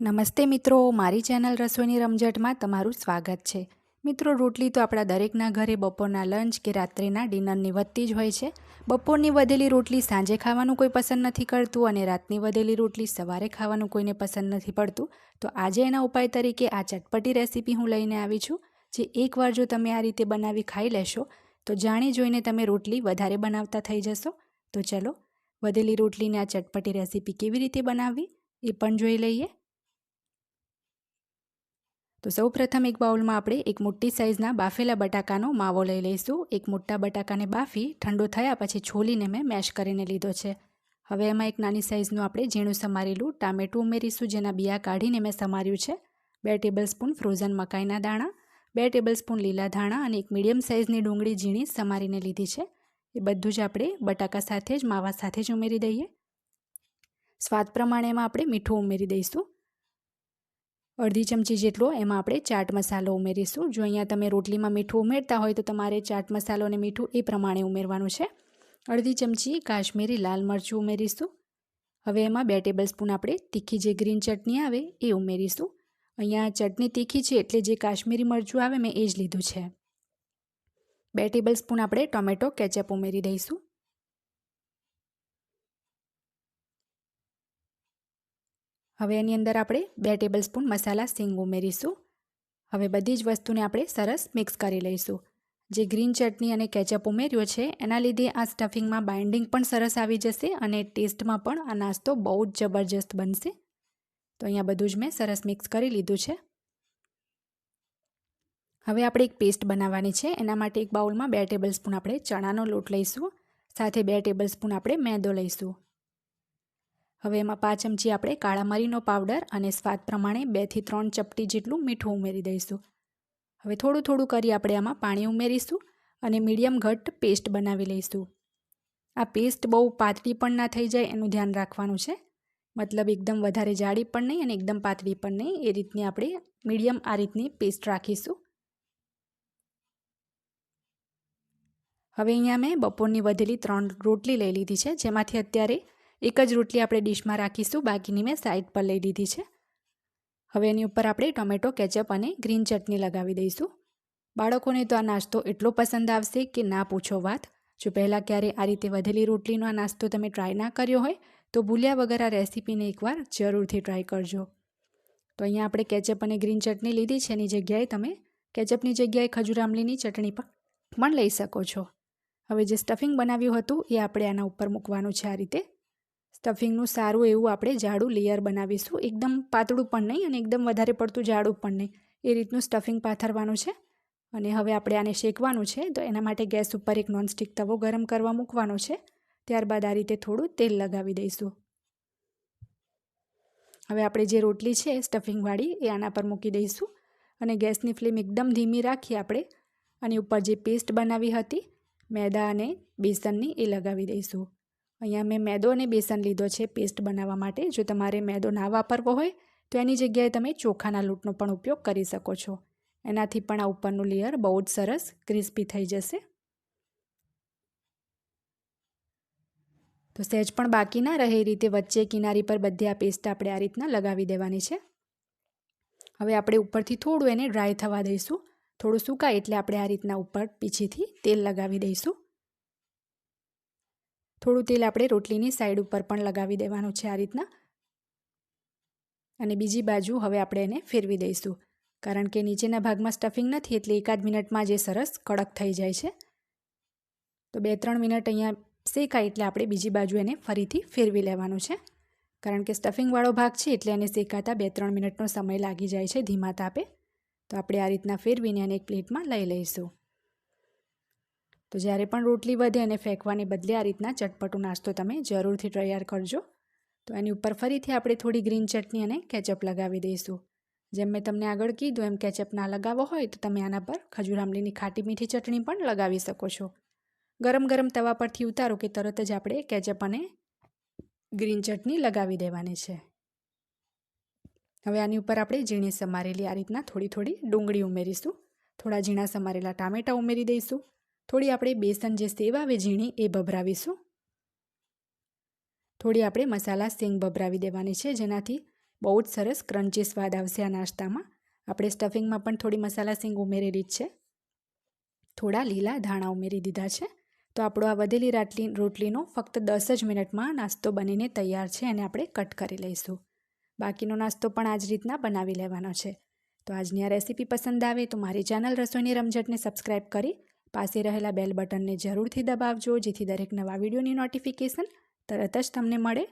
નમસ્તે મિત્રો, મારી ચેનલ રસોઈની રમઝટમાં તમારું સ્વાગત છે. મિત્રો, રોટલી તો આપણા દરેકના ઘરે બપોરના લંચ કે રાત્રિના ડિનરની વધતી જ હોય છે. બપોરની વધેલી રોટલી સાંજે ખાવાનું કોઈ પસંદ નથી કરતું અને રાતની વધેલી રોટલી સવારે ખાવાનું કોઈને પસંદ નથી પડતું. તો આજે એના ઉપાય તરીકે આ ચટપટી રેસીપી હું લઈને આવી છું. જે એકવાર જો તમે આ રીતે બનાવી ખાઈ લેશો, તો જાણી જોઈને તમે રોટલી વધારે બનાવતા થઈ જશો. તો ચલો, વધેલી રોટલીને આ ચટપટી રેસીપી કેવી રીતે બનાવવી એ પણ જોઈ લઈએ. તો સૌ પ્રથમ એક બાઉલમાં આપણે એક મોટી સાઇઝના બાફેલા બટાકાનો માવો લઈ લઈશું. એક મોટા બટાકાને બાફી ઠંડો થયા પછી છોલીને મેં મેશ કરીને લીધો છે. હવે એમાં એક નાની સાઇઝનું આપણે ઝીણું સમારેલું ટામેટું ઉમેરીશું, જેના બિયા કાઢીને મેં સમાર્યું છે. બે ટેબલ સ્પૂન ફ્રોઝન મકાઈના દાણા, બે ટેબલ સ્પૂન લીલા ધાણા અને એક મીડિયમ સાઇઝની ડુંગળી ઝીણી સમારીને લીધી છે. એ બધું જ આપણે બટાકા સાથે જ, માવા સાથે જ ઉમેરી દઈએ. સ્વાદ પ્રમાણે એમાં આપણે મીઠું ઉમેરી દઈશું. અડધી ચમચી જેટલો એમાં આપણે ચાટ મસાલો ઉમેરીશું. જો અહીંયા તમે રોટલીમાં મીઠું ઉમેરતા હોય તો તમારે ચાટ મસાલો અને મીઠું એ પ્રમાણે ઉમેરવાનું છે. અડધી ચમચી કાશ્મીરી લાલ મરચું ઉમેરીશું. હવે એમાં બે ટેબલ સ્પૂન આપણે તીખી જે ગ્રીન ચટણી આવે એ ઉમેરીશું. અહીંયા ચટણી તીખી છે એટલે જે કાશ્મીરી મરચું આવે મેં એ જ લીધું છે. બે ટેબલ સ્પૂન આપણે ટોમેટો કેચઅપ ઉમેરી દઈશું. હવે એની અંદર આપણે બે ટેબલ સ્પૂન મસાલા, સિંગ ઉમેરીશું. હવે બધી જ વસ્તુને આપણે સરસ મિક્સ કરી લઈશું. જે ગ્રીન ચટણી અને કેચઅપ ઉમેર્યો છે, એના લીધે આ સ્ટફિંગમાં બાઇન્ડિંગ પણ સરસ આવી જશે અને ટેસ્ટમાં પણ આ નાસ્તો બહુ જ જબરજસ્ત બનશે. તો અહીંયા બધું જ મેં સરસ મિક્સ કરી લીધું છે. હવે આપણે એક પેસ્ટ બનાવવાની છે, એના માટે એક બાઉલમાં બે ટેબલ સ્પૂન આપણે ચણાનો લોટ લઈશું. સાથે બે ટેબલ સ્પૂન આપણે મેદો લઈશું. હવે એમાં પાંચ ચમચી આપણે કાળા મરીનો પાવડર અને સ્વાદ પ્રમાણે બેથી ત્રણ ચપટી જેટલું મીઠું ઉમેરી દઈશું. હવે થોડું થોડું કરી આપણે આમાં પાણી ઉમેરીશું અને મીડિયમ ઘટ્ટ પેસ્ટ બનાવી લઈશું. આ પેસ્ટ બહુ પાતળી પણ ના થઈ જાય એનું ધ્યાન રાખવાનું છે. મતલબ એકદમ વધારે જાડી પણ નહીં અને એકદમ પાતળી પણ નહીં. એ રીતની આપણે મીડિયમ આ રીતની પેસ્ટ રાખીશું. હવે અહીંયા મેં બપોરની વધેલી ત્રણ રોટલી લઈ લીધી છે. જેમાંથી અત્યારે એક જ રોટલી આપણે ડીશમાં રાખીશું. બાકીની મેં સાઈડ પર લઈ લીધી છે. હવે એની ઉપર આપણે ટોમેટો કેચઅપ અને ગ્રીન ચટણી લગાવી દઈશું. બાળકોને તો આ નાસ્તો એટલો પસંદ આવશે કે ના પૂછો વાત. જો પહેલાં ક્યારે આ રીતે વધેલી રોટલીનો આ નાસ્તો તમે ટ્રાય ના કર્યો હોય, તો ભૂલ્યા વગર આ રેસીપીને એકવાર જરૂરથી ટ્રાય કરજો. તો અહીંયા આપણે કેચઅપ અને ગ્રીન ચટણી લીધી છે. એની જગ્યાએ તમે કેચઅપની જગ્યાએ ખજૂર આમલીની ચટણી પણ લઈ શકો છો. હવે જે સ્ટફિંગ બનાવ્યું હતું, એ આપણે આના ઉપર મૂકવાનું છે આ રીતે. સ્ટફિંગનું સારું એવું આપણે જાડું લેયર બનાવીશું. એકદમ પાતળું પણ નહીં અને એકદમ વધારે પડતું જાડું પણ નહીં. એ રીતનું સ્ટફિંગ પાથરવાનું છે. અને હવે આપણે આને શેકવાનું છે. તો એના માટે ગેસ ઉપર એક નોનસ્ટિક તવો ગરમ કરવા મૂકવાનો છે. ત્યારબાદ આ રીતે થોડું તેલ લગાવી દઈશું. હવે આપણે જે રોટલી છે સ્ટફિંગવાળી એ આના પર મૂકી દઈશું. અને ગેસની ફ્લેમ એકદમ ધીમી રાખી આપણે અને ઉપર જે પેસ્ટ બનાવી હતી, મેદા અને બેસનની એ લગાવી દઈશું. અહીંયા મેં મેદો અને બેસન લીધો છે પેસ્ટ બનાવવા માટે. જો તમારે મેદો ના વાપરવો હોય, તો એની જગ્યાએ તમે ચોખાના લૂંટનો પણ ઉપયોગ કરી શકો છો. એનાથી પણ આ ઉપરનું લેયર બહુ જ સરસ ક્રિસ્પી થઈ જશે. તો સહેજ પણ બાકી ના રહે એ રીતે વચ્ચે કિનારી પર બધી આ પેસ્ટ આપણે આ રીતના લગાવી દેવાની છે. હવે આપણે ઉપરથી થોડું એને ડ્રાય થવા દઈશું. થોડું સુકાય એટલે આપણે આ રીતના ઉપર પીછીથી તેલ લગાવી દઈશું. થોડું તેલ આપણે રોટલીની સાઈડ ઉપર પણ લગાવી દેવાનું છે આ રીતના. અને બીજી બાજુ હવે આપણે એને ફેરવી દઈશું. કારણ કે નીચેના ભાગમાં સ્ટફિંગ નથી એટલે એકાદ મિનિટમાં જે સરસ કડક થઈ જાય છે. તો બે ત્રણ મિનિટ અહીંયા શેકાય એટલે આપણે બીજી બાજુ એને ફરીથી ફેરવી લેવાનું છે. કારણ કે સ્ટફિંગવાળો ભાગ છે એટલે એને શેકાતા બે ત્રણ મિનિટનો સમય લાગી જાય છે, ધીમા તાપે. તો આપણે આ રીતના ફેરવીને એને એક પ્લેટમાં લઈ લઈશું. તો જ્યારે પણ રોટલી વધે અને ફેંકવાને બદલે આ રીતના ચટપટો નાસ્તો તમે જરૂરથી તૈયાર કરજો. તો એની ઉપર ફરીથી આપણે થોડી ગ્રીન ચટણી અને કેચઅપ લગાવી દઈશું. જેમ મેં તમને આગળ કીધું, એમ કેચઅપ ના લગાવો હોય તો તમે આના પર ખજૂર આંબલીની ખાટી મીઠી ચટણી પણ લગાવી શકો છો. ગરમ ગરમ તવા પરથી ઉતારો કે તરત જ આપણે કેચઅપ અને ગ્રીન ચટણી લગાવી દેવાની છે. હવે આની ઉપર આપણે ઝીણી સમારેલી આ રીતના થોડી થોડી ડુંગળી ઉમેરીશું. થોડા ઝીણા સમારેલા ટામેટાં ઉમેરી દઈશું. થોડી આપણે બેસન જે સેવ આવે ઝીણી એ ભભરાવીશું. થોડી આપણે મસાલા સિંગ ભભરાવી દેવાની છે, જેનાથી બહુ જ સરસ ક્રન્ચી સ્વાદ આવશે આ નાસ્તામાં. આપણે સ્ટફિંગમાં પણ થોડી મસાલા સિંગ ઉમેરેલી જ છે. થોડા લીલા ધાણા ઉમેરી દીધા છે. તો આપણો આ વધેલી રાટલી, રોટલીનો ફક્ત દસ જ મિનિટમાં નાસ્તો બનીને તૈયાર છે અને આપણે કટ કરી લઈશું. બાકીનો નાસ્તો પણ આ જ રીતના બનાવી લેવાનો છે. તો આજની આ રેસીપી પસંદ આવે તો મારી ચેનલ રસોઈની રમઝટને સબસ્ક્રાઈબ કરી પાસે રહેલા બેલ બટનને જરૂરથી દબાવજો, જેથી દરેક નવા વિડીયોની નોટિફિકેશન તરત જ તમને મળે.